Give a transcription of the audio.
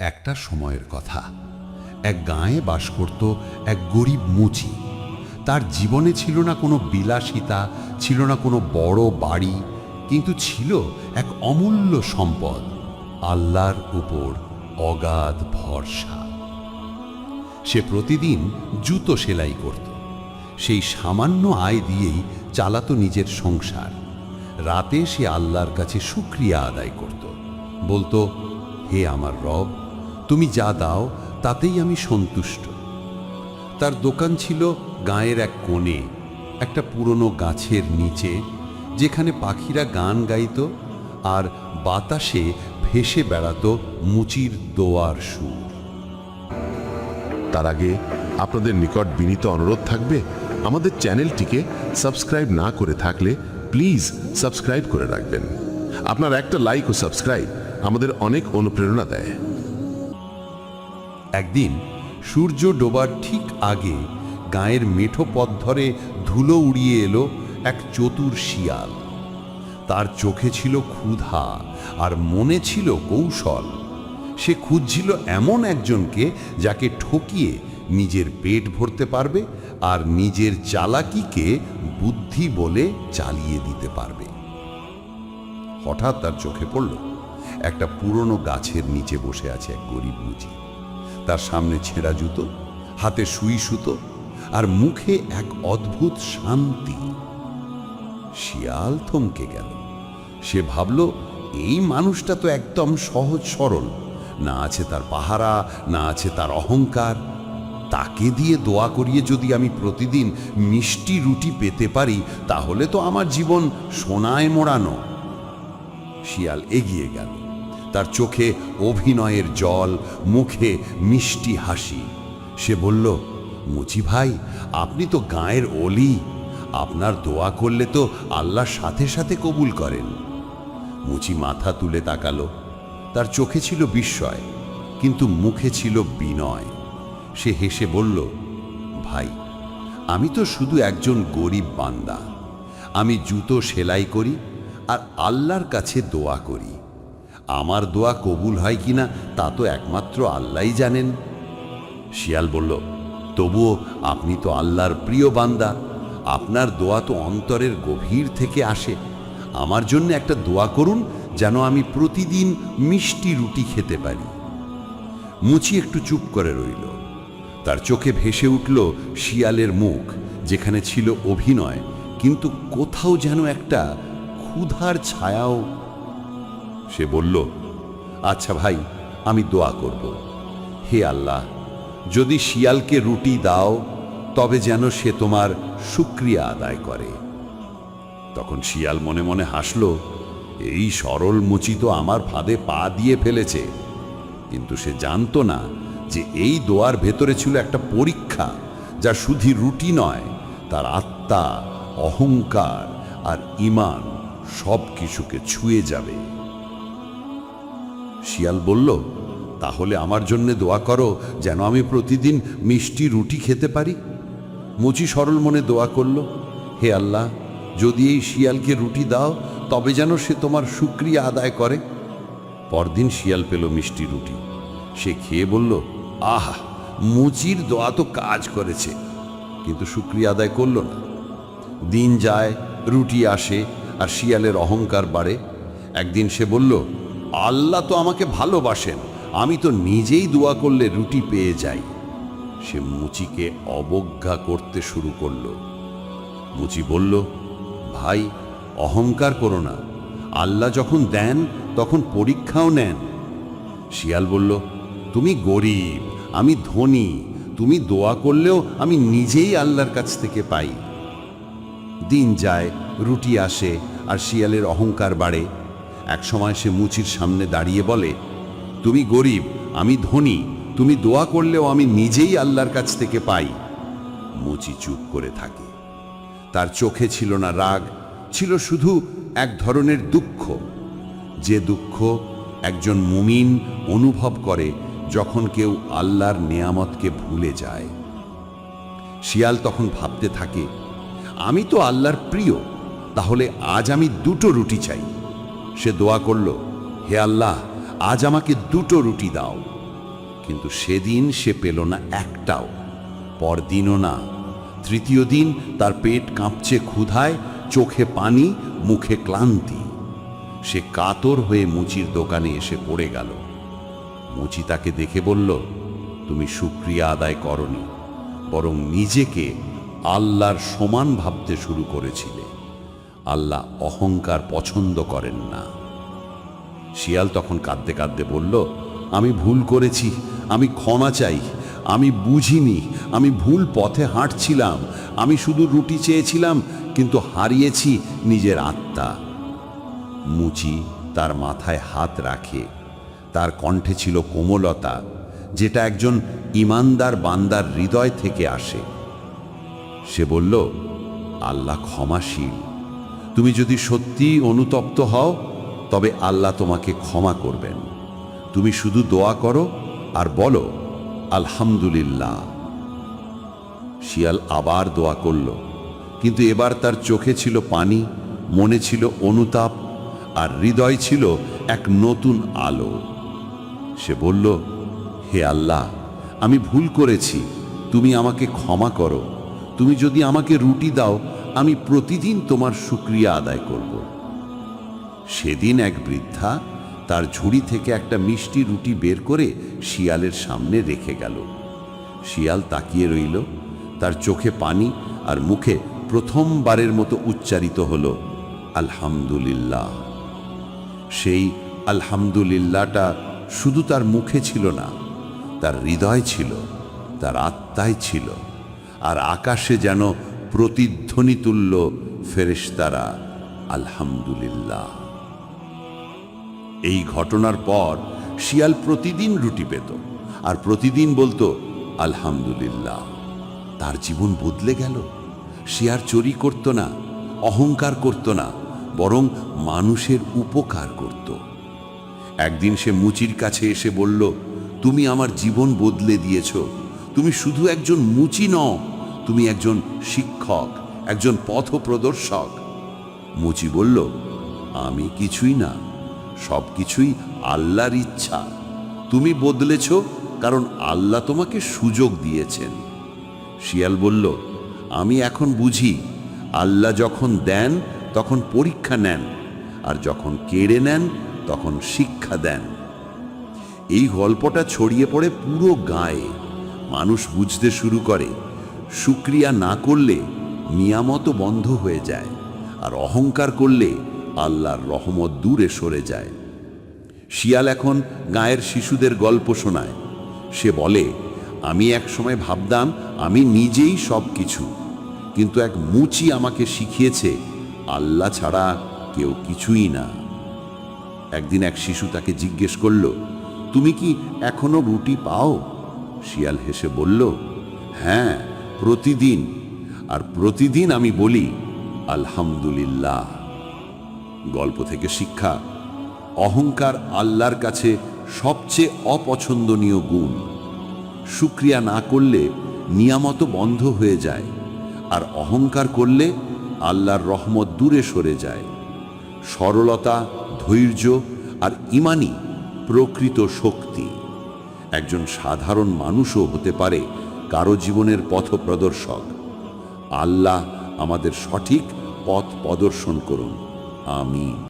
একটা সময়ের কথা। এক গাঁয়ে বাস করত এক গরিব মুচি। তার জীবনে ছিল না কোনো বিলাসিতা, ছিল না কোনো বড় বাড়ি, কিন্তু ছিল এক অমূল্য সম্পদ, আল্লাহর উপর অগাধ ভরসা। সে প্রতিদিন জুতো সেলাই করত। সেই সামান্য আয় দিয়েই চালাতো নিজের সংসার। রাতে সে আল্লাহর কাছে শুক্রিয়া আদায় করত। বলতো, হে আমার রব তুমি যা দাও, তাতেই আমি সন্তুষ্ট। তার দোকান ছিল গাঁয়ের এক কোণে, একটা পুরনো গাছের নিচে, যেখানে পাখিরা গান গাইত আর বাতাসে ভেসে বেড়াতো মুচির দোয়ার সুর। তার আগে আপনাদের নিকট বিনীত অনুরোধ থাকবে, আমাদের চ্যানেলটিকে সাবস্ক্রাইব না করে থাকলে প্লিজ সাবস্ক্রাইব করে রাখবেন। আপনার একটা লাইক ও সাবস্ক্রাইব আমাদের অনেক অনুপ্রেরণা দেয়। একদিন সূর্য ডোবার ঠিক আগে গায়ের মেঠো পথ ধরে ধুলো উড়িয়ে এলো এক চতুর শিয়াল। তার চোখে ছিল ক্ষুধা আর মনে ছিল কৌশল। সে খুঁজছিল এমন একজনকে যাকে ঠকিয়ে নিজের পেট ভরতে পারবে আর নিজের চালাকিকে বুদ্ধি বলে চালিয়ে দিতে পারবে। হঠাৎ তার চোখে পড়ল একটা পুরনো গাছের নিচে বসে আছে এক গরিব মুচি। তার সামনে ছেঁড়া জুতো, হাতে সুই সুতো আর মুখে এক অদ্ভুত শান্তি। শিয়াল থমকে গেল। সে ভাবল, এই মানুষটা তো একদম সহজ সরল। না আছে তার পাহারা, না আছে তার অহংকার। তাকে দিয়ে দোয়া করিয়ে যদি আমি প্রতিদিন মিষ্টি রুটি পেতে পারি, তাহলে তো আমার জীবন সোনায় মোড়ানো। শিয়াল এগিয়ে গেল। তার চোখে অভিনয়ের জল, মুখে মিষ্টি হাসি। সে বলল, মুচি ভাই, আপনি তো গায়ের অলি। আপনার দোয়া করলে তো আল্লাহ সাথে সাথে কবুল করেন মুচি মাথা তুলে তাকালো। তার চোখে ছিল বিস্ময়, কিন্তু মুখে ছিল বিনয়। সে হেসে বলল, ভাই, আমি তো শুধু একজন গরিব বান্দা। আমি জুতো সেলাই করি আর আল্লাহর কাছে দোয়া করি। আমার দোয়া কবুল হয় কিনা তা তো একমাত্র আল্লাহই জানেন। শিয়াল বলল, তবুও আপনি তো আল্লাহর প্রিয় বান্দা। আপনার দোয়া তো অন্তরের গভীর থেকে আসে। আমার জন্য একটা দোয়া করুন যেন আমি প্রতিদিন মিষ্টি রুটি খেতে পারি। মুচি একটু চুপ করে রইল। তার চোখে ভেসে উঠল শিয়ালের মুখ, যেখানে ছিল অভিনয়, কিন্তু কোথাও যেন একটা ক্ষুধার ছায়াও সে বলল আচ্ছা ভাই, আমি দোয়া করব। হে আল্লাহ, যদি শিয়ালকে রুটি দাও, তবে যেন সে তোমার শুক্রিয়া আদায় করে। তখন শিয়াল মনে মনে হাসল, এই সরল মুচি তো আমার ফাঁদে পা দিয়ে ফেলেছে। কিন্তু সে জানতো না যে এই দোয়ার ভেতরে ছিল একটা পরীক্ষা, যা শুধু রুটি নয়, তার আত্মা, অহংকার আর ইমান সব কিছুকে ছুঁয়ে যাবে। শিয়াল বলল, তাহলে আমার জন্যে দোয়া করো যেন আমি প্রতিদিন মিষ্টি রুটি খেতে পারি? মুচি সরল মনে দোয়া করল, হে আল্লাহ, যদি এই শিয়ালকে রুটি দাও, তবে যেন সে তোমার শুক্রিয়া আদায় করে। পরদিন শিয়াল পেল মিষ্টি রুটি। সে খেয়ে বলল, আহা, মুচির দোয়া তো কাজ করেছে। কিন্তু শুক্রিয়া আদায় করল না। দিন যায়, রুটি আসে আর শিয়ালের অহংকার বাড়ে। একদিন সে বলল আল্লাহ তো আমাকে ভালোবাসেন, আমি তো নিজেই দোয়া করলে রুটি পেয়ে যাই। সে মুচিকে অবজ্ঞা করতে শুরু করল। মুচি বলল, ভাই, অহংকার করো না। আল্লাহ যখন দেন, তখন পরীক্ষাও নেন। শিয়াল বলল, তুমি গরিব, আমি ধনী, তুমি দোয়া করলেও আমি নিজেই আল্লাহর কাছ থেকে পাই। দিন যায়, রুটি আসে, আর শিয়ালের অহংকার বাড়ে। একসময় সে মুচির সামনে দাঁড়িয়ে বলে, তুমি গরিব, আমি ধনী, তুমি দোয়া করলেও আমি নিজেই আল্লাহর কাছ থেকে পাই। মুচি চুপ করে থাকে। তার চোখে ছিল না রাগ, ছিল শুধু এক ধরনের দুঃখ। যে দুঃখ একজন মুমিন অনুভব করে যখন কেউ আল্লাহর নেয়ামতকে ভুলে যায়। শিয়াল তখন ভাবতে থাকে, আমি তো আল্লাহর প্রিয়, তাহলে আজ আমি দুটো রুটি চাই। সে দোয়া করল, হে আল্লাহ, আজ আমাকে দুটো রুটি দাও। কিন্তু সেদিন সে পেল না একটাও, পরদিনও না। তৃতীয় দিন তার পেট কাঁপছে ক্ষুধায়, চোখে পানি, মুখে ক্লান্তি। সে কাতর হয়ে মুচির দোকানে এসে পড়ে গেল। মুচি তাকে দেখে বলল, তুমি সুক্রিয়া আদায় করনি, বরং নিজেকে আল্লাহর সমান ভাবতে শুরু করেছিলে। আল্লাহ অহংকার পছন্দ করেন না। শিয়াল তখন কাঁদতে কাঁদতে বলল, আমি ভুল করেছি, আমি ক্ষমা চাই, আমি বুঝিনি, আমি ভুল পথে হাঁটছিলাম, আমি শুধু রুটি চেয়েছিলাম, কিন্তু হারিয়েছি নিজের আত্মা। মুচি তার মাথায় হাত রাখে। তার কণ্ঠে ছিল কোমলতা, যেটা একজন ইমানদার বান্দার হৃদয় থেকে আসে। সে বলল, আল্লাহ ক্ষমাশীল। তুমি যদি সত্যি অনুতপ্ত হও, তবে আল্লাহ তোমাকে ক্ষমা করবেন। তুমি শুধু দোয়া করো আর বলো, আলহামদুলিল্লাহ। শিয়াল আবার দোয়া করল, কিন্তু এবার তার চোখে ছিল পানি, মনে ছিল অনুতাপ, আর হৃদয় ছিল এক নতুন আলো। সে বলল, হে আল্লাহ, আমি ভুল করেছি। তুমি আমাকে ক্ষমা করো। তুমি যদি আমাকে রুটি দাও আমি প্রতিদিন তোমার শুক্রিয়া আদায় করব। সেদিন এক বৃদ্ধা তার ঝুড়ি থেকে একটা মিষ্টি রুটি বের করে শিয়ালের সামনে রেখে গেল। শিয়াল তাকিয়ে রইল, তার চোখে পানি আর মুখে প্রথমবারের মতো উচ্চারিত হল, আলহামদুলিল্লাহ। সেই আলহামদুলিল্লাহটা শুধু তার মুখে ছিল না, তার হৃদয় ছিল, তার আত্মায় ছিল, আর আকাশে যেন প্রতিধ্বনি তুল্য ফেরেশতারা, আলহামদুলিল্লাহ। এই ঘটনার পর শিয়াল প্রতিদিন রুটি পেত আর প্রতিদিন বলতো, আলহামদুলিল্লাহ। তার জীবন বদলে গেল। আর চুরি করত না, অহংকার করত না, বরং মানুষের উপকার করত। একদিন সে মুচির কাছে এসে বলল, তুমি আমার জীবন বদলে দিয়েছ। তুমি শুধু একজন মুচি নও তুমি একজন শিক্ষক, একজন পথপ্রদর্শক। মুচি বলল, আমি কিছুই না সব কিছুই আল্লাহর ইচ্ছা। তুমি বদলেছ কারণ আল্লাহ তোমাকে সুযোগ দিয়েছেন। শিয়াল বলল, আমি এখন বুঝি, আল্লাহ যখন দেন, তখন পরীক্ষা নেন, আর যখন কেড়ে নেন, তখন শিক্ষা দেন। এই গল্পটা ছড়িয়ে পড়ে পুরো গায়ে। মানুষ বুঝতে শুরু করে শুক্রিয়া না করলে নিয়ামত বন্ধ হয়ে যায় আর অহংকার করলে আল্লাহর রহমত দূরে সরে যায়। শিয়াল এখন গায়ের শিশুদের গল্প শোনায়। সে বলে, আমি এক সময় ভাবতাম আমি নিজেই সব কিছু কিন্তু এক মুচি আমাকে শিখিয়েছে, আল্লাহ ছাড়া কেউ কিছুই না। একদিন এক শিশু তাকে জিজ্ঞেস করল, তুমি কি এখনও রুটি পাও? শিয়াল হেসে বলল হ্যাঁ প্রতিদিন। আর প্রতিদিন আমি বলি, আলহামদুলিল্লাহ। গল্প থেকে শিক্ষা, অহংকার আল্লাহর কাছে সবচেয়ে অপছন্দনীয় গুণ। শুক্রিয়া না করলে নিয়ামত বন্ধ হয়ে যায়, আর অহংকার করলে আল্লাহর রহমত দূরে সরে যায়। সরলতা, ধৈর্য আর ইমানই প্রকৃত শক্তি। একজন সাধারণ মানুষও হতে পারে কারও জীবনের পথ প্রদর্শক। আল্লাহ আমাদের সঠিক পথ প্রদর্শন করুন। আমিন।